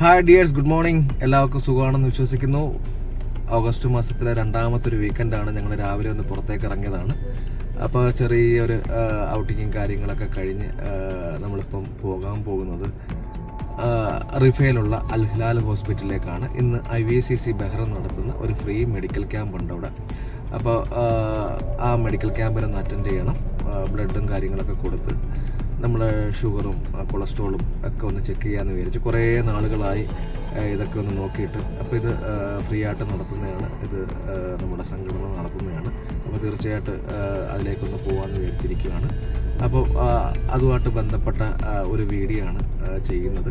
Hi dears good morning എല്ലാവർക്കും സുഖമാണെന്ന് വിശ്വസിക്കുന്നു. ഓഗസ്റ്റ് മാസത്തിലെ രണ്ടാമത്തെ ഒരു വീക്കെൻഡാണ് ഞങ്ങൾ രാവിലെ ഒന്ന് പുറത്തേക്ക് ഇറങ്ങിയതാണ്. അപ്പോൾ ചെറിയൊരു ഔട്ടിങ്ങും കാര്യങ്ങളൊക്കെ കഴിഞ്ഞ് നമ്മളിപ്പം പോകാൻ പോകുന്നത് റിഫയിലുള്ള അൽ ഹിലാൽ ഹോസ്പിറ്റലിലേക്കാണ്. ഇന്ന് I V C C Bahrain നടത്തുന്ന ഒരു ഫ്രീ മെഡിക്കൽ ക്യാമ്പ് ഉണ്ട് അവിടെ. അപ്പോൾ ആ, മെഡിക്കൽ മെഡിക്കൽ ക്യാമ്പിനൊന്ന് അറ്റൻഡ് ചെയ്യണം. ബ്ലഡും കാര്യങ്ങളൊക്കെ കൊടുത്ത് നമ്മുടെ ഷുഗറും കൊളസ്ട്രോളും ഒക്കെ ഒന്ന് ചെക്ക് ചെയ്യാമെന്ന് വിചാരിച്ചു കുറേ നാളുകളായി ഇതൊക്കെ ഒന്ന് നോക്കിയിട്ട് അപ്പോൾ ഇത് ഫ്രീ ആയിട്ട് നടത്തുന്നതാണ്. ഇത് നമ്മുടെ സംഘടന നടത്തുന്നതാണ്. അപ്പോൾ തീർച്ചയായിട്ടും അതിലേക്കൊന്ന് പോകാമെന്ന് വിചാരിച്ചിരിക്കുകയാണ് അപ്പോൾ അതുമായിട്ട് ബന്ധപ്പെട്ട ഒരു വീഡിയോ ആണ് ചെയ്യുന്നത്.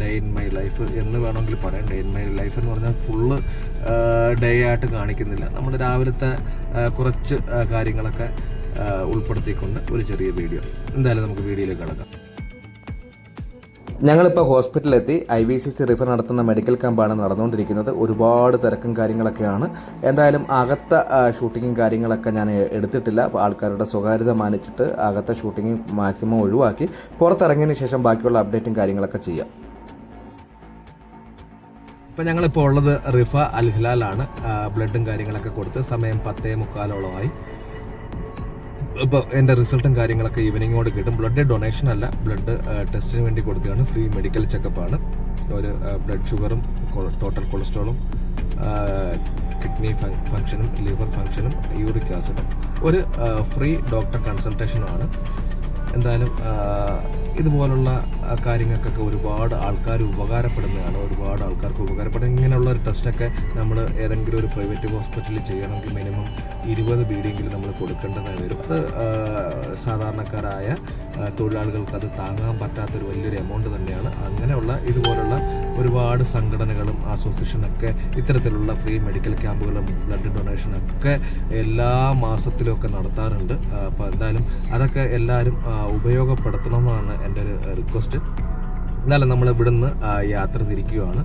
ഡേ ഇൻ മൈ ലൈഫ് എന്ന് വേണമെങ്കിൽ പറയാം. ഡേ ഇൻ മൈ ലൈഫ് എന്ന് പറഞ്ഞാൽ ഫുള്ള് ഡേ ആയിട്ട് കാണിക്കുന്നില്ല. നമ്മുടെ രാവിലത്തെ കുറച്ച് കാര്യങ്ങളൊക്കെ ഉൾപ്പെടുത്തിക്കൊണ്ട് ഒരു ചെറിയ വീഡിയോ. എന്തായാലും നമുക്ക് വീഡിയോയിലേക്ക് കിടക്കാം. ഞങ്ങളിപ്പോൾ ഹോസ്പിറ്റലിലെത്തി I V C C Riffa നടത്തുന്ന മെഡിക്കൽ ക്യാമ്പാണ് നടന്നുകൊണ്ടിരിക്കുന്നത്. ഒരുപാട് തിരക്കും കാര്യങ്ങളൊക്കെയാണ്. എന്തായാലും അകത്ത ഷൂട്ടിങ്ങും കാര്യങ്ങളൊക്കെ ഞാൻ എടുത്തിട്ടില്ല. ആൾക്കാരുടെ സ്വകാര്യത മാനിച്ചിട്ട് അകത്ത ഷൂട്ടിങ് മാക്സിമം ഒഴിവാക്കി പുറത്തിറങ്ങിയതിന് ശേഷം ബാക്കിയുള്ള അപ്ഡേറ്റും കാര്യങ്ങളൊക്കെ ചെയ്യാം. ഇപ്പം ഞങ്ങളിപ്പോൾ ഉള്ളത് റിഫ അൽഹിലാലാണ് ബ്ലഡും കാര്യങ്ങളൊക്കെ കൊടുത്ത് സമയം പത്തേ മുക്കാലോളമായി. ഇപ്പോൾ എന്റെ റിസൾട്ടും കാര്യങ്ങളൊക്കെ ഈവനിങ്ങോട് കിട്ടും. ബ്ലഡ് ഡൊണേഷൻ അല്ല ബ്ലഡ് ടെസ്റ്റിന് വേണ്ടി കൊടുത്തതാണ്. ഫ്രീ മെഡിക്കൽ ചെക്കപ്പാണ് ഒരു ബ്ലഡ് ഷുഗറും ടോട്ടൽ കൊളസ്ട്രോളും കിഡ്നി ഫങ്ഷനും ലിവർ ഫങ്ഷനും യൂറിക് ആസിഡും ഒരു ഫ്രീ ഡോക്ടർ കൺസൾട്ടേഷനുമാണ് എന്തായാലും ഇതുപോലുള്ള കാര്യങ്ങൾക്കൊക്കെ ഒരുപാട് ആൾക്കാർ ഉപകാരപ്പെടുന്നതാണ്. ഒരുപാട് ആൾക്കാർക്ക് ഉപകാരപ്പെടുന്ന ഇങ്ങനെയുള്ള ഒരു ടെസ്റ്റൊക്കെ നമ്മൾ ഏതെങ്കിലും ഒരു പ്രൈവറ്റ് ഹോസ്പിറ്റലിൽ ചെയ്യണമെങ്കിൽ മിനിമം ഇരുപത് ബീഡിയെങ്കിലും നമ്മൾ കൊടുക്കേണ്ടതായി വരും. അത് സാധാരണക്കാരായ തൊഴിലാളികൾക്ക് അത് താങ്ങാൻ പറ്റാത്തൊരു വലിയൊരു എമൗണ്ട് തന്നെയാണ്. അങ്ങനെയുള്ള ഇതുപോലുള്ള ഒരുപാട് സംഘടനകളും അസോസിയേഷനൊക്കെ ഇത്തരത്തിലുള്ള ഫ്രീ മെഡിക്കൽ ക്യാമ്പുകളും ബ്ലഡ് ഡൊണേഷനൊക്കെ എല്ലാ മാസത്തിലും ഒക്കെ നടത്താറുണ്ട് അപ്പോൾ എന്തായാലും അതൊക്കെ എല്ലാവരും ഉപയോഗപ്പെടുത്തണമെന്നാണ് ഉപയോഗപ്പെടുത്തണം എന്റെ ഒരു റിക്വസ്റ്റ് എന്നാലും നമ്മൾ ഇവിടുന്ന് യാത്ര തിരിക്കുകയാണ്.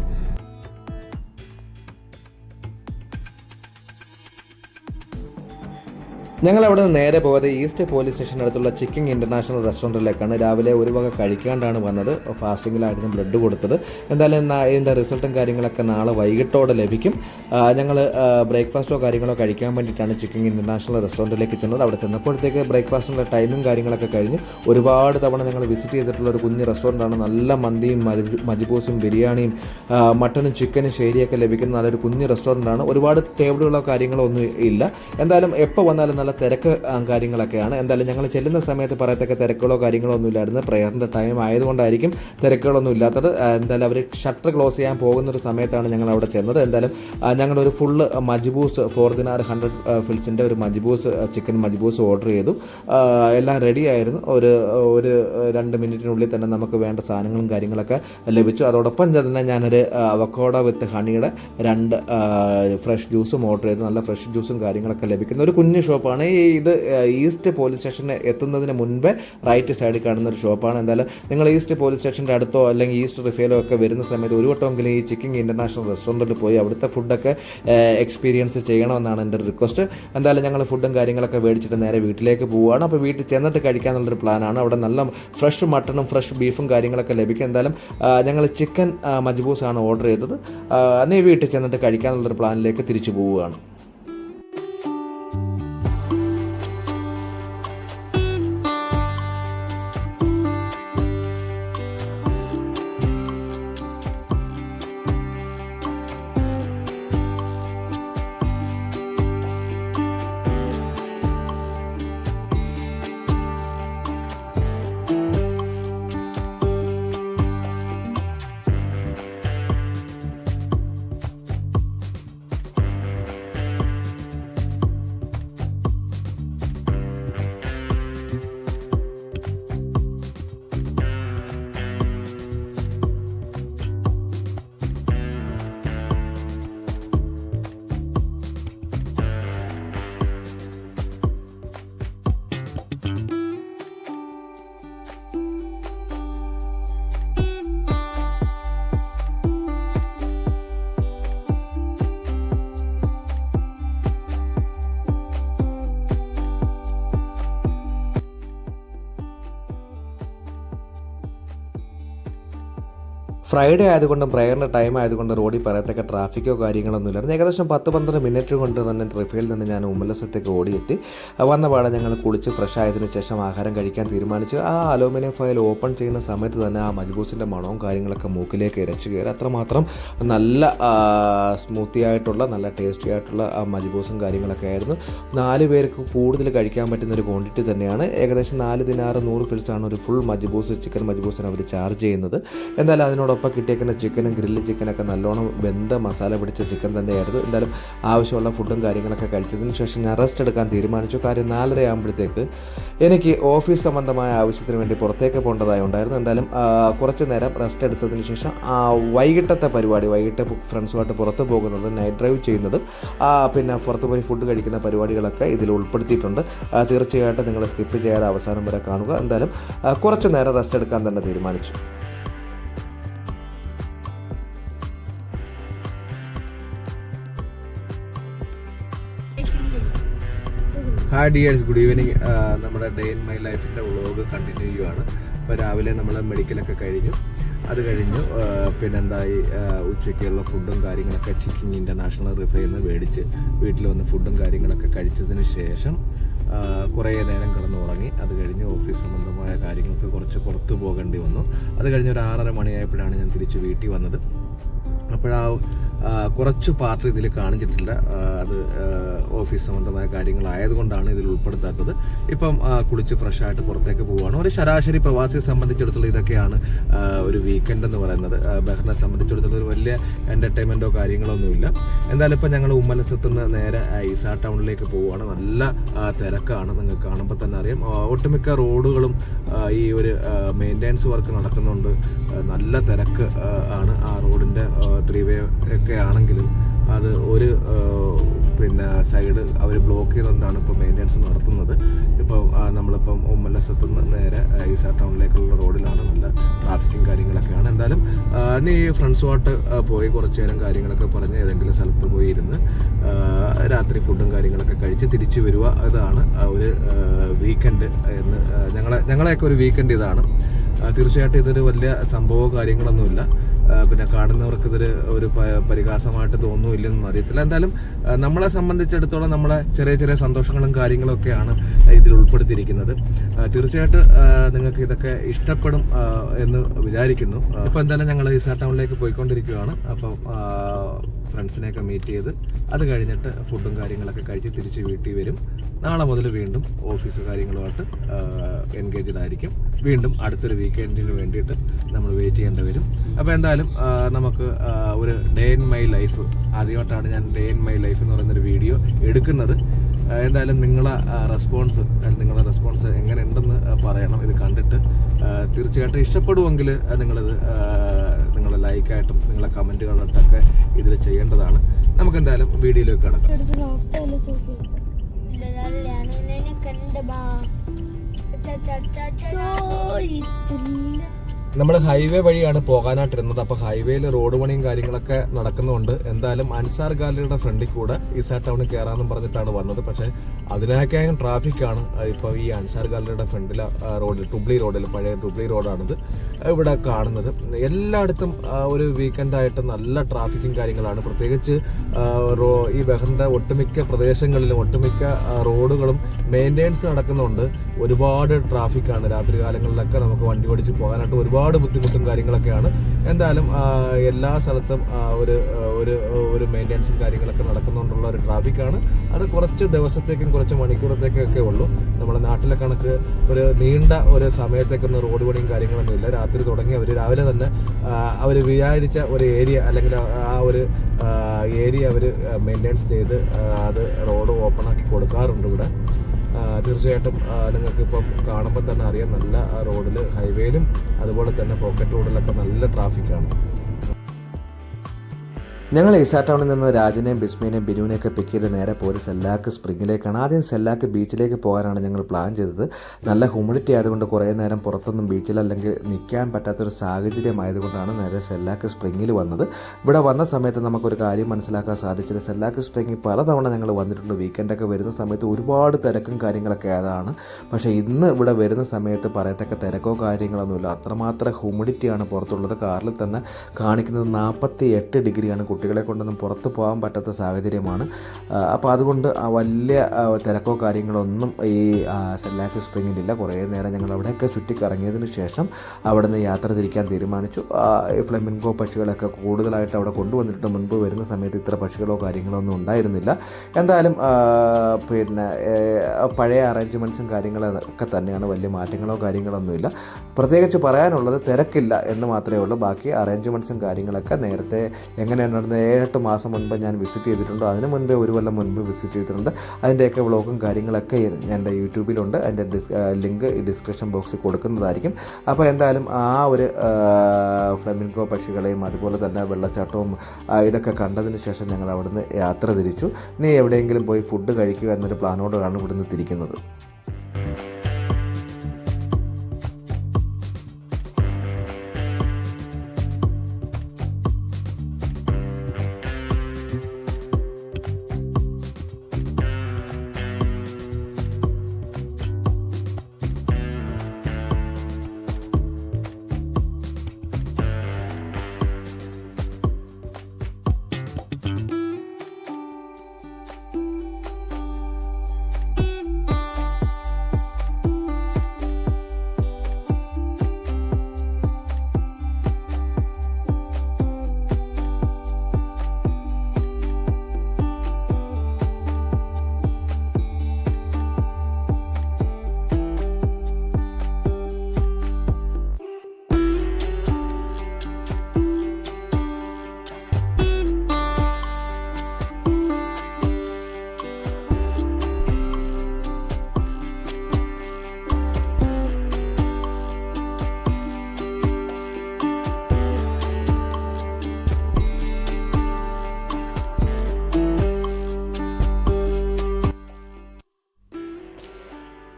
ഞങ്ങൾ അവിടെ നിന്ന് നേരെ പോയത് ഈസ്റ്റ് പോലീസ് സ്റ്റേഷന്റെ അടുത്തുള്ള ചിക്കിങ് ഇന്റർനാഷണൽ റെസ്റ്റോറന്റിലേക്കാണ് രാവിലെ ഒരു വക കഴിക്കാണ്ടാണ് വന്നത്. ഫാസ്റ്റിങ്ങിലായിരുന്നു ബ്ലഡ് കൊടുത്തത്. എന്തായാലും ഇതിന്റെ റിസൾട്ടും കാര്യങ്ങളൊക്കെ നാളെ വൈകിട്ടോടെ ലഭിക്കും. ഞങ്ങൾ ബ്രേക്ക്ഫാസ്റ്റോ കാര്യങ്ങളോ കഴിക്കാൻ വേണ്ടിയിട്ടാണ് ചിക്കിങ് ഇന്റർനാഷണൽ റെസ്റ്റോറന്റിലേക്ക് ചെന്നത്. അവിടെ ചെന്നപ്പോഴത്തേക്ക് ബ്രേക്ക്ഫാസ്റ്റിന്റെ ടൈമും കാര്യങ്ങളൊക്കെ കഴിഞ്ഞ്. ഒരുപാട് തവണ ഞങ്ങൾ വിസിറ്റ് ചെയ്തിട്ടുള്ള ഒരു കുഞ്ഞ് റെസ്റ്റോറന്റാണ് നല്ല മന്തിയും മജ്ബൂസും ബിരിയാണിയും മട്ടനും ചിക്കനും ശരിയൊക്കെ ലഭിക്കുന്ന നല്ലൊരു കുഞ്ഞ് റെസ്റ്റോറന്റാണ് ഒരുപാട് ടേബിളുകളോ കാര്യങ്ങളോ ഒന്നും ഇല്ല. എന്തായാലും എപ്പോൾ വന്നാലും നല്ല തിരക്ക് കാര്യങ്ങളൊക്കെയാണ്. എന്തായാലും ഞങ്ങൾ ചെല്ലുന്ന സമയത്ത് പറയത്തക്ക തിരക്കുകളോ കാര്യങ്ങളോ ഒന്നും ഇല്ലായിരുന്നു. പ്രയറിന്റെ ടൈം ആയതുകൊണ്ടായിരിക്കും തിരക്കുകളൊന്നും ഇല്ലാത്തത്. എന്തായാലും അവർ ഷട്ടർ ക്ലോസ് ചെയ്യാൻ പോകുന്ന ഒരു സമയത്താണ് ഞങ്ങൾ അവിടെ ചെന്നത്. എന്തായാലും ഞങ്ങളുടെ ഒരു full majboos four dinar hundred ഫിൽസിന്റെ ഒരു മജ്ബൂസ് ചിക്കൻ മജ്ബൂസ് ഓർഡർ ചെയ്തു. എല്ലാം റെഡി ആയിരുന്നു. ഒരു ഒരു രണ്ട് മിനിറ്റിനുള്ളിൽ തന്നെ നമുക്ക് വേണ്ട സാധനങ്ങളും കാര്യങ്ങളൊക്കെ ലഭിച്ചു. അതോടൊപ്പം തന്നെ ഞാനൊരു അവക്കോട വിത്ത് ഹണിയുടെ രണ്ട് ഫ്രഷ് ജ്യൂസും ഓർഡർ ചെയ്തു. നല്ല ഫ്രഷ് ജ്യൂസും കാര്യങ്ങളൊക്കെ ലഭിക്കുന്ന. ഒരു കുഞ്ഞു ഷോപ്പാണ് ഈ ഇത് ഈസ്റ്റ് പോലീസ് സ്റ്റേഷന് എത്തുന്നതിന് മുൻപേ റൈറ്റ് സൈഡിൽ കാണുന്ന ഒരു ഷോപ്പാണ്. എന്തായാലും നിങ്ങൾ ഈസ്റ്റ് പോലീസ് സ്റ്റേഷന്റെ അടുത്തോ അല്ലെങ്കിൽ ഈസ്റ്റ് റിഫേലോ ഒക്കെ വരുന്ന സമയത്ത് ഒരു വട്ടമെങ്കിലും ഈ ചിക്കിങ് ഇന്റർനാഷണൽ റെസ്റ്റോറന്റിൽ പോയി അവിടുത്തെ ഫുഡൊക്കെ എക്സ്പീരിയൻസ് ചെയ്യണമെന്നാണ് എന്റെ റിക്വസ്റ്റ്. എന്തായാലും ഞങ്ങൾ ഫുഡും കാര്യങ്ങളൊക്കെ മേടിച്ചിട്ട് നേരെ വീട്ടിലേക്ക് പോവുകയാണ്. അപ്പോൾ വീട്ടിൽ ചെന്നിട്ട് കഴിക്കാനുള്ളൊരു പ്ലാനാണ്. അവിടെ നല്ല ഫ്രഷ് മട്ടണും ഫ്രഷ് ബീഫും കാര്യങ്ങളൊക്കെ ലഭിക്കും. എന്തായാലും ഞങ്ങൾ ചിക്കൻ മജ്ബൂസാണ് ഓർഡർ ചെയ്തത്. ആ, നീ വീട്ടിൽ ചെന്നിട്ട് കഴിക്കാനുള്ളൊരു പ്ലാനിലേക്ക് തിരിച്ചു പോവുകയാണ്. ഫ്രൈഡേ ആയതുകൊണ്ടും പ്രയറിന്റെ ടൈം ആയതുകൊണ്ട് റോഡിൽ പറയത്തക്ക ട്രാഫിക്കോ കാര്യങ്ങളൊന്നും ഇല്ലായിരുന്നു. ഏകദേശം പത്ത് പന്ത്രണ്ട് മിനിറ്റ് കൊണ്ട് തന്നെ ട്രിഫയിൽ നിന്ന് ഞാൻ ഉമ്മലസത്തേക്ക് ഓടിയെത്തി. വന്ന പാടെ ഞങ്ങൾ കുളിച്ച് ഫ്രഷ് ആയതിനു ശേഷം ആഹാരം കഴിക്കാൻ തീരുമാനിച്ചു. ആ അലൂമിനിയം ഫയൽ ഓപ്പൺ ചെയ്യുന്ന സമയത്ത് തന്നെ ആ മജ്ബൂസിന്റെ മണവും കാര്യങ്ങളൊക്കെ മൂക്കിലേക്ക് ഇരച്ചു കയറി. അത്രമാത്രം നല്ല സ്മൂത്തി ആയിട്ടുള്ള നല്ല ടേസ്റ്റി ആയിട്ടുള്ള ആ മജ്ബൂസും കാര്യങ്ങളൊക്കെ ആയിരുന്നു. നാല് പേർക്ക് കൂടുതൽ കഴിക്കാൻ പറ്റുന്ന ഒരു ക്വാണ്ടിറ്റി തന്നെയാണ്. ഏകദേശം നാല് ദിനാറ് നൂറ് ഫിൽസാണ് ഒരു ഫുൾ മജ്ബൂസ് ചിക്കൻ മജ്ബൂസിന് അവർ ചാർജ് ചെയ്യുന്നത്. എന്തായാലും അതിനോടൊപ്പം കിട്ടിയേക്കുന്ന ചിക്കനും ഗ്രില്ല് ചിക്കനൊക്കെ നല്ലോണം വെന്ത മസാല പിടിച്ച ചിക്കൻ തന്നെയായിരുന്നു. എന്തായാലും ആവശ്യമുള്ള ഫുഡും കാര്യങ്ങളൊക്കെ കഴിച്ചതിന് ശേഷം ഞാൻ റെസ്റ്റ് എടുക്കാൻ തീരുമാനിച്ചു. കാര്യം നാലര ആകുമ്പോഴത്തേക്ക് എനിക്ക് ഓഫീസ് സംബന്ധമായ ആവശ്യത്തിന് വേണ്ടി പുറത്തേക്ക് പോകേണ്ടതായി ഉണ്ടായിരുന്നു. എന്തായാലും കുറച്ച് നേരം റെസ്റ്റ് എടുത്തതിന് ശേഷം വൈകിട്ടത്തെ പരിപാടി വൈകിട്ട് ഫ്രണ്ട്സുമായിട്ട് പുറത്ത് പോകുന്നത് നൈറ്റ് ഡ്രൈവ് ചെയ്യുന്നത് പിന്നെ പുറത്ത് പോയി ഫുഡ് കഴിക്കുന്ന പരിപാടികളൊക്കെ ഇതിൽ ഉൾപ്പെടുത്തിയിട്ടുണ്ട്. തീർച്ചയായിട്ടും നിങ്ങൾ സ്കിപ്പ് ചെയ്യാതെ അവസാനം വരെ കാണുക. എന്തായാലും കുറച്ച് നേരം റെസ്റ്റ് എടുക്കാൻ തന്നെ തീരുമാനിച്ചു. ഹായ് ഡിയേഴ്സ് ഗുഡ് ഈവനിങ് നമ്മുടെ ഡേ ഇൻ മൈ ലൈഫിന്റെ വ്ളോഗ് കണ്ടിന്യൂ ചെയ്യുവാണ്. ഇപ്പോൾ രാവിലെ നമ്മൾ മെഡിക്കലൊക്കെ കഴിഞ്ഞു. അത് കഴിഞ്ഞു ആ, പിന്നെന്തായി ആ, ഉച്ചയ്ക്കുള്ള ഫുഡും കാര്യങ്ങളൊക്കെ ചിക്കിങ് ഇന്റർനാഷണൽ റിഫൈന്ന് മേടിച്ച് വീട്ടിൽ വന്ന് ഫുഡും കാര്യങ്ങളൊക്കെ കഴിച്ചതിന് ശേഷം ആ, കുറേ നേരം കിടന്നു കിടന്നുറങ്ങി. അത് കഴിഞ്ഞ് ഓഫീസ് സംബന്ധമായ കാര്യങ്ങൾക്ക് കുറച്ച് പുറത്ത് പോകേണ്ടി വന്നു. അത് കഴിഞ്ഞ് ഒരു ആറര മണിയായപ്പോഴാണ് ഞാൻ തിരിച്ച് വീട്ടിൽ വന്നത്. അപ്പോഴാ കുറച്ച് പാർട്ട് ഇതിൽ കാണിച്ചിട്ടില്ല. അത് ഓഫീസ് സംബന്ധമായ കാര്യങ്ങളായതുകൊണ്ടാണ് ഇതിൽ ഉൾപ്പെടുത്താത്തത്. ഇപ്പം കുളിച്ച് ഫ്രഷായിട്ട് പുറത്തേക്ക് പോവുകയാണ്. ഒരു ശരാശരി പ്രവാസിയെ സംബന്ധിച്ചിടത്തോളം ഇതൊക്കെയാണ് ഒരു വീക്കെൻഡ് എന്ന് പറയുന്നത്. ബഹ്റിനെ സംബന്ധിച്ചിടത്തോളം ഒരു വലിയ എന്റർടൈൻമെന്റോ കാര്യങ്ങളോ ഒന്നുമില്ല. എന്തായാലും ഇപ്പം ഞങ്ങൾ ഉമ്മലസത്ത് നിന്ന് നേരെ ഈസാ ടൗണിലേക്ക് പോവുകയാണ്. നല്ല തിരക്കാണ് നിങ്ങൾക്ക് കാണുമ്പോൾ തന്നെ അറിയാം. ഒട്ടുമിക്ക റോഡുകളും ഈ ഒരു മെയിന്റെനൻസ് വർക്ക് നടക്കുന്നുണ്ട്. നല്ല തിരക്ക് ആണ് ആ റോഡിന്റെ ത്രീ വേ ഒക്കെ ആണെങ്കിലും അത് ഒരു പിന്നെ സൈഡ് അവർ ബ്ലോക്ക് ചെയ്തുകൊണ്ടാണ് ഇപ്പോൾ മെയിന്റെനൻസ് നടത്തുന്നത്. ഇപ്പോൾ നമ്മളിപ്പം ഉമ്മലസത്ത് നിന്ന് നേരെ ഈസ ടൗണിലേക്കുള്ള റോഡിലാണ് നല്ല ട്രാഫിക്കും കാര്യങ്ങളൊക്കെയാണ്. എന്തായാലും നീ ഫ്രണ്ട്സുമായിട്ട് പോയി കുറച്ച് നേരം കാര്യങ്ങളൊക്കെ പറഞ്ഞ് ഏതെങ്കിലും സ്ഥലത്ത് പോയി ഇരുന്ന് രാത്രി ഫുഡും കാര്യങ്ങളൊക്കെ കഴിച്ച് തിരിച്ചു വരിക ഇതാണ് ഒരു വീക്കെൻഡ് എന്ന് ഞങ്ങളെ ഞങ്ങളെയൊക്കെ ഒരു വീക്കെൻഡ് ഇതാണ്. തീർച്ചയായിട്ടും ഇതൊരു വലിയ സംഭവമോ കാര്യങ്ങളൊന്നുമില്ല. പിന്നെ കാണുന്നവർക്ക് ഇതൊരു ഒരു പരിഹാസമായിട്ട് തോന്നുന്നില്ലെന്നും അറിയത്തില്ല. എന്തായാലും നമ്മളെ സംബന്ധിച്ചിടത്തോളം നമ്മളെ ചെറിയ ചെറിയ സന്തോഷങ്ങളും കാര്യങ്ങളും ഒക്കെയാണ് ഇതിൽ ഉൾപ്പെടുത്തിയിരിക്കുന്നത്. തീർച്ചയായിട്ടും നിങ്ങൾക്ക് ഇതൊക്കെ ഇഷ്ടപ്പെടും എന്ന് വിചാരിക്കുന്നു. അപ്പോൾ എന്തായാലും ഞങ്ങൾ ഈസാ ടൗണിലേക്ക് പോയിക്കൊണ്ടിരിക്കുകയാണ്. അപ്പം ഫ്രണ്ട്സിനെയൊക്കെ മീറ്റ് ചെയ്ത് അത് കഴിഞ്ഞിട്ട് ഫുഡും കാര്യങ്ങളൊക്കെ കഴിച്ച് തിരിച്ച് വീട്ടിൽ വരും. നാളെ മുതൽ വീണ്ടും ഓഫീസ് കാര്യങ്ങളുമായിട്ട് എൻഗേജ്ഡ് ആയിരിക്കും. വീണ്ടും അടുത്തൊരു വീക്കെൻഡിന് വേണ്ടിയിട്ട് നമ്മൾ വെയിറ്റ് ചെയ്യേണ്ടി വരും. അപ്പോൾ എന്തായാലും നമുക്ക് ഒരു ഡേ ഇൻ മൈ ലൈഫ് ആദ്യമായിട്ടാണ് ഞാൻ ഡേ ഇൻ മൈ ലൈഫ് എന്ന് പറയുന്നൊരു വീഡിയോ എടുക്കുന്നത് എന്തായാലും നിങ്ങളെ റെസ്പോൺസ് നിങ്ങളുടെ റെസ്പോൺസ് എങ്ങനെ ഉണ്ടെന്ന് പറയണം ഇത് കണ്ടിട്ട് തീർച്ചയായിട്ടും ഇഷ്ടപ്പെടുമെങ്കിൽ നിങ്ങളിത് നിങ്ങളെ ലൈക്കായിട്ടും നിങ്ങളെ കമന്റുകളായിട്ടൊക്കെ ഇതിൽ ചെയ്യേണ്ടതാണ് നമുക്ക് എന്തായാലും വീഡിയോയിലേക്ക് കിടക്കാം ചോയിച്ചില്ല നമ്മൾ ഹൈവേ വഴിയാണ് പോകാനായിട്ടിരുന്നത്. അപ്പോൾ ഹൈവേയിൽ റോഡ് പണിയും കാര്യങ്ങളൊക്കെ നടക്കുന്നുണ്ട്. എന്തായാലും അൻസാർ ഗാലറിയുടെ ഫ്രണ്ടിൽ കൂടെ ഈസാ ടൗണിൽ കയറാമെന്നും പറഞ്ഞിട്ടാണ് വന്നത്. പക്ഷേ അതിനൊക്കെയും ട്രാഫിക്കാണ് ഇപ്പോൾ ഈ അൻസാർ ഗാലറിയുടെ ഫ്രണ്ടിലെ റോഡിൽ ടുബ്ലി റോഡിൽ പഴയ ടുബ്ലി റോഡാണിത് ഇവിടെ കാണുന്നത്. എല്ലായിടത്തും ഒരു വീക്കെൻഡായിട്ട് നല്ല ട്രാഫിക്കും കാര്യങ്ങളാണ്. പ്രത്യേകിച്ച് ഈ ബഹറിന്റെ ഒട്ടുമിക്ക പ്രദേശങ്ങളിലും ഒട്ടുമിക്ക റോഡുകളും മെയിന്റെനൻസ് നടക്കുന്നുണ്ട്. ഒരുപാട് ട്രാഫിക്കാണ് രാത്രി കാലങ്ങളിലൊക്കെ നമുക്ക് വണ്ടി ഓടിച്ച് പോകാനായിട്ട് ഒരുപാട് ബുദ്ധിമുട്ടും കാര്യങ്ങളൊക്കെയാണ്. എന്തായാലും എല്ലാ സ്ഥലത്തും ഒരു ഒരു ഒരു മെയിന്റെനൻസും കാര്യങ്ങളൊക്കെ നടക്കുന്നുണ്ടുള്ള ഒരു ട്രാഫിക്കാണ് അത് കുറച്ച് ദിവസത്തേക്കും കുറച്ച് മണിക്കൂറത്തേക്കൊക്കെ ഉള്ളൂ. നമ്മുടെ നാട്ടിലെ കണക്ക് ഒരു നീണ്ട ഒരു സമയത്തേക്കൊന്നും റോഡ് പണിയും കാര്യങ്ങളൊന്നും ഇല്ല. രാത്രി തുടങ്ങി അവർ രാവിലെ തന്നെ അവർ വിചാരിച്ച ഒരു ഏരിയ അല്ലെങ്കിൽ ആ- ഒരു ഏരിയ അവർ മെയിന്റെനൻസ് ചെയ്ത് അത് റോഡ് ഓപ്പൺ ആക്കി കൊടുക്കാറുണ്ട് ഇവിടെ. തീർച്ചയായിട്ടും നിങ്ങൾക്ക് ഇപ്പം കാണുമ്പോൾ തന്നെ അറിയാം നല്ല റോഡിൽ ഹൈവേയിലും അതുപോലെ തന്നെ പോക്കറ്റ് റോഡിലൊക്കെ നല്ല ട്രാഫിക്കാണ് ഞങ്ങൾ ഈസാ ടൗണിൽ നിന്ന് രാജനെയും ബിസ്മിനെയും ബിനുവിനെയൊക്കെ പിക്ക് ചെയ്ത് നേരെ പോയി സെല്ലാക്ക് സ്പ്രിങ്ങിലേക്കാണ് ആദ്യം സെല്ലാക്ക് ബീച്ചിലേക്ക് പോകാനാണ് ഞങ്ങൾ പ്ലാൻ ചെയ്തത്. നല്ല ഹ്യൂമിഡിറ്റി ആയതുകൊണ്ട് കുറേ നേരം പുറത്തൊന്നും ബീച്ചിൽ അല്ലെങ്കിൽ നിൽക്കാൻ പറ്റാത്തൊരു സാഹചര്യം ആയതുകൊണ്ടാണ് നേരെ സെല്ലാക്ക് സ്പ്രിങ്ങിൽ വന്നത്. ഇവിടെ വന്ന സമയത്ത് നമുക്കൊരു കാര്യം മനസ്സിലാക്കാൻ സാധിച്ചത് സെല്ലാക്ക് സ്പ്രിങ്ങിൽ പലതവണ ഞങ്ങൾ വന്നിട്ടുണ്ട്. വീക്കെൻഡൊക്കെ വരുന്ന സമയത്ത് ഒരുപാട് തിരക്കും കാര്യങ്ങളൊക്കെ അതാണ്. പക്ഷേ ഇന്ന് ഇവിടെ വരുന്ന സമയത്ത് പറയത്തക്ക തിരക്കോ കാര്യങ്ങളൊന്നുമില്ല. അത്രമാത്രം ഹ്യൂമിഡിറ്റിയാണ് പുറത്തുള്ളത്. കാറിൽ തന്നെ കാണിക്കുന്നത് നാൽപ്പത്തി എട്ട് ഡിഗ്രിയാണ് കുട്ടികളെ കൊണ്ടൊന്നും പുറത്ത് പോകാൻ പറ്റാത്ത സാഹചര്യമാണ്. അപ്പോൾ അതുകൊണ്ട് വലിയ തിരക്കോ കാര്യങ്ങളൊന്നും ഈ സെല്ലാക്ക് സ്പ്രിങ്ങിലില്ല കുറേ നേരം ഞങ്ങൾ അവിടെയൊക്കെ ചുറ്റിക്കറങ്ങിയതിന് ശേഷം അവിടെ നിന്ന് യാത്ര തിരിക്കാൻ തീരുമാനിച്ചു. ഫ്ലെമിൻഗോ പക്ഷികളൊക്കെ കൂടുതലായിട്ട് അവിടെ കൊണ്ടുവന്നിട്ട് മുൻപ് വരുന്ന സമയത്ത് ഇത്ര പക്ഷികളോ കാര്യങ്ങളോ ഒന്നും ഉണ്ടായിരുന്നില്ല. എന്തായാലും പിന്നെ പഴയ അറേഞ്ച്മെന്റ്സും കാര്യങ്ങളൊക്കെ തന്നെയാണ്. വലിയ മാറ്റങ്ങളോ കാര്യങ്ങളൊന്നുമില്ല. പ്രത്യേകിച്ച് പറയാനുള്ളത് തിരക്കില്ല എന്ന് മാത്രമേ ഉള്ളൂ. ബാക്കി അറേഞ്ച്മെന്റ്സും കാര്യങ്ങളൊക്കെ നേരത്തെ എങ്ങനെയാണ് നടന്നത് ഏഴെട്ട് മാസം മുൻപ് ഞാൻ വിസിറ്റ് ചെയ്തിട്ടുണ്ട്. അതിന് മുൻപേ ഒരു കൊല്ലം മുൻപ് വിസിറ്റ് ചെയ്തിട്ടുണ്ട്. അതിന്റെയൊക്കെ വ്ളോഗും കാര്യങ്ങളൊക്കെ എന്റെ യൂട്യൂബിലുണ്ട്. അതിന്റെ ഡിസ് ലിങ്ക് ഡിസ്ക്രിപ്ഷൻ ബോക്സിൽ കൊടുക്കുന്നതായിരിക്കും. അപ്പോൾ എന്തായാലും ആ ഒരു ഫ്ലെമിൻകോ പക്ഷികളെയും അതുപോലെ തന്നെ വെള്ളച്ചാട്ടവും ഇതൊക്കെ കണ്ടതിന് ശേഷം ഞങ്ങൾ അവിടുന്ന് യാത്ര തിരിച്ചു. നീ എവിടെയെങ്കിലും പോയി ഫുഡ് കഴിക്കുക എന്നൊരു പ്ലാനോടാണ് ഇവിടുന്ന് തിരിക്കുന്നത്.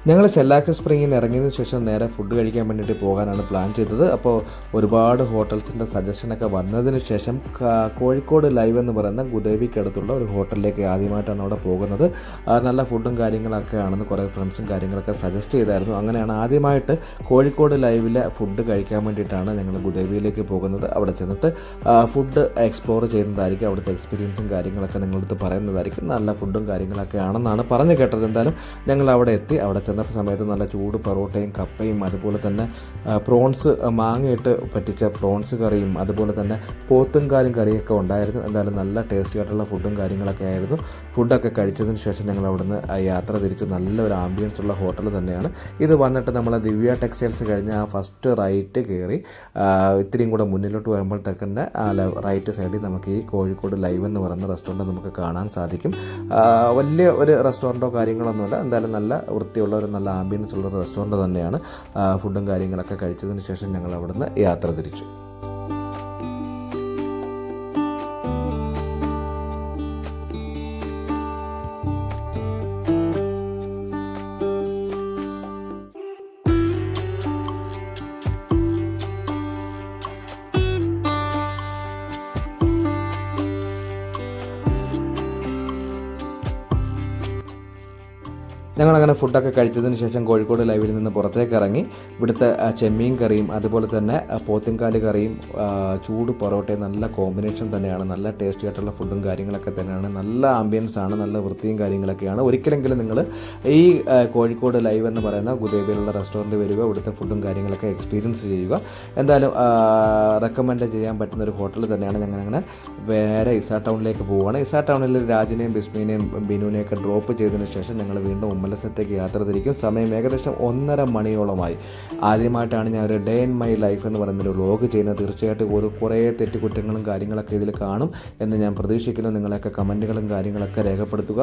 ഞങ്ങൾ ചെല്ലാക്ക സ്പ്രിങ്ങിൽ നിന്ന് ഇറങ്ങിയതിന് ശേഷം നേരെ ഫുഡ് കഴിക്കാൻ വേണ്ടിയിട്ട് പോകാനാണ് പ്ലാൻ ചെയ്തത്. അപ്പോൾ ഒരുപാട് ഹോട്ടൽസിന്റെ സജഷനൊക്കെ വന്നതിന് ശേഷം കോഴിക്കോട് ലൈവ് എന്ന് പറയുന്ന ഗുദേവിക്കടുത്തുള്ള ഒരു ഹോട്ടലിലേക്ക് ആദ്യമായിട്ടാണ് അവിടെ പോകുന്നത്. നല്ല ഫുഡും കാര്യങ്ങളൊക്കെ ആണെന്ന് കുറേ ഫ്രണ്ട്സും കാര്യങ്ങളൊക്കെ സജസ്റ്റ് ചെയ്തായിരുന്നു. അങ്ങനെയാണ് ആദ്യമായിട്ട് കോഴിക്കോട് ലൈവിലെ ഫുഡ് കഴിക്കാൻ വേണ്ടിയിട്ടാണ് ഞങ്ങൾ ഗുദേവിയിലേക്ക് പോകുന്നത്. അവിടെ ചെന്നിട്ട് ഫുഡ് എക്സ്പ്ലോർ ചെയ്യുന്നതായിരിക്കും അവിടുത്തെ എക്സ്പീരിയൻസും കാര്യങ്ങളൊക്കെ നിങ്ങളടുത്ത് പറയുന്നതായിരിക്കും. നല്ല ഫുഡും കാര്യങ്ങളൊക്കെ ആണെന്നാണ് പറഞ്ഞു കേട്ടത്. എന്തായാലും ഞങ്ങൾ അവിടെ എത്തി അവിടെ ചെന്ന സമയത്ത് നല്ല ചൂട് പൊറോട്ടയും കപ്പയും അതുപോലെ തന്നെ പ്രോൺസ് മാങ്ങയിട്ട് പറ്റിച്ച പ്രോൺസ് കറിയും അതുപോലെ തന്നെ പോത്തുംകാലും കറിയൊക്കെ ഉണ്ടായിരുന്നു. എന്തായാലും നല്ല ടേസ്റ്റി ആയിട്ടുള്ള ഫുഡും കാര്യങ്ങളൊക്കെ ആയിരുന്നു. ഫുഡൊക്കെ കഴിച്ചതിന് ശേഷം ഞങ്ങൾ അവിടുന്ന് യാത്ര തിരിച്ചു. നല്ലൊരു ആംബിയൻസ് ഉള്ള ഹോട്ടൽ തന്നെയാണ്. ഇത് വന്നിട്ട് നമ്മൾ ദിവ്യ ടെക്സ്റ്റൈൽസ് കഴിഞ്ഞ് ആ ഫസ്റ്റ് റൈറ്റ് കയറി ഇത്രയും കൂടെ മുന്നിലോട്ട് വരുമ്പോഴത്തേക്കന്നെ ആ റൈറ്റ് സൈഡിൽ നമുക്ക് ഈ കോഴിക്കോട് ലൈവ് എന്ന് പറയുന്ന റെസ്റ്റോറന്റ് നമുക്ക് കാണാൻ സാധിക്കും. വലിയ ഒരു റെസ്റ്റോറന്റോ കാര്യങ്ങളൊന്നുമില്ല. എന്തായാലും നല്ല വൃത്തിയുള്ള ഒരു നല്ല ആംബിയൻസ് ഉള്ള റെസ്റ്റോറന്റ് തന്നെയാണ് ഫുഡും കാര്യങ്ങളൊക്കെ കഴിച്ചതിന് ശേഷം ഞങ്ങൾ അവിടുന്ന് യാത്ര തിരിച്ചു. ഞങ്ങളങ്ങനെ ഫുഡൊക്കെ കഴിച്ചതിന് ശേഷം കോഴിക്കോട് ലൈവിൽ നിന്ന് പുറത്തേക്ക് ഇറങ്ങി ഇവിടുത്തെ ചെമ്മീൻ കറിയും അതുപോലെ തന്നെ പോത്തിൻകാൽ കറിയും ചൂട് പൊറോട്ടയും നല്ല കോമ്പിനേഷൻ തന്നെയാണ്. നല്ല ടേസ്റ്റി ആയിട്ടുള്ള ഫുഡും കാര്യങ്ങളൊക്കെ തന്നെയാണ്. നല്ല ആംബിയൻസ് ആണ് നല്ല വൃത്തിയും കാര്യങ്ങളൊക്കെയാണ്. ഒരിക്കലെങ്കിലും നിങ്ങൾ ഈ കോഴിക്കോട് ലൈവ് എന്ന് പറയുന്ന ഗുദേബിയിലുള്ള റെസ്റ്റോറന്റ് വരിക ഇവിടുത്തെ ഫുഡും കാര്യങ്ങളൊക്കെ എക്സ്പീരിയൻസ് ചെയ്യുക. എന്തായാലും റെക്കമെൻഡ് ചെയ്യാൻ പറ്റുന്ന ഒരു ഹോട്ടൽ തന്നെയാണ് ഞങ്ങളങ്ങനെ വേറെ ഇസാ ടൗണിലേക്ക് പോവുകയാണ് ഇസാ ടൗണിൽ രാജിനെയും ബിസ്മിനെയും ബിനുവിനെയൊക്കെ ഡ്രോപ്പ് ചെയ്തതിന് ശേഷം ഞങ്ങൾ വീണ്ടും ഉമ്മലസത്തേക്ക് യാത്ര തിരിക്കും. സമയം ഏകദേശം ഒന്നര മണിയോളമായി. ആദ്യമായിട്ടാണ് ഞാൻ ഒരു ഡേ ഇൻ മൈ ലൈഫ് എന്ന് പറയുന്ന ഒരു വ്ലോഗ് ചെയ്യുന്നത്. തീർച്ചയായിട്ടും ഒരു കുറേ തെറ്റുകുറ്റങ്ങളും കാര്യങ്ങളൊക്കെ ഇതിൽ കാണും എന്ന് ഞാൻ പ്രതീക്ഷിക്കുന്നു. നിങ്ങളൊക്കെ കമന്റുകളും കാര്യങ്ങളൊക്കെ രേഖപ്പെടുത്തുക.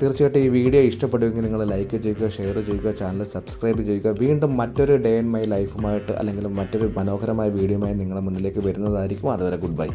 തീർച്ചയായിട്ടും ഈ വീഡിയോ ഇഷ്ടപ്പെടുമെങ്കിൽ നിങ്ങൾ ലൈക്ക് ചെയ്യുക ഷെയർ ചെയ്യുക ചാനൽ സബ്സ്ക്രൈബ് ചെയ്യുക. വീണ്ടും മറ്റൊരു ഡേ ഇൻ മൈ ലൈഫുമായിട്ട് അല്ലെങ്കിൽ മറ്റൊരു മനോഹരമായ വീഡിയോയുമായി നിങ്ങളുടെ മുന്നിലേക്ക് വരുന്നതായിരിക്കും. അതുവരെ ഗുഡ് ബൈ